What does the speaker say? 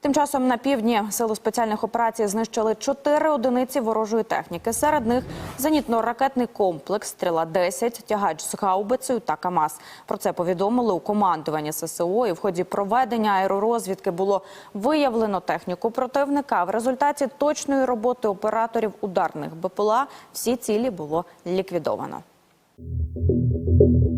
Тим часом на півдні сили спеціальних операцій знищили чотири одиниці ворожої техніки. Серед них зенітно-ракетний комплекс Стріла 10 тягач з гаубицею та КАМАЗ. Про це повідомили у командуванні ССО. І в ході проведення аеророзвідки було виявлено техніку противника. В результаті точної роботи операторів ударних БПЛА всі цілі було ліквідовано.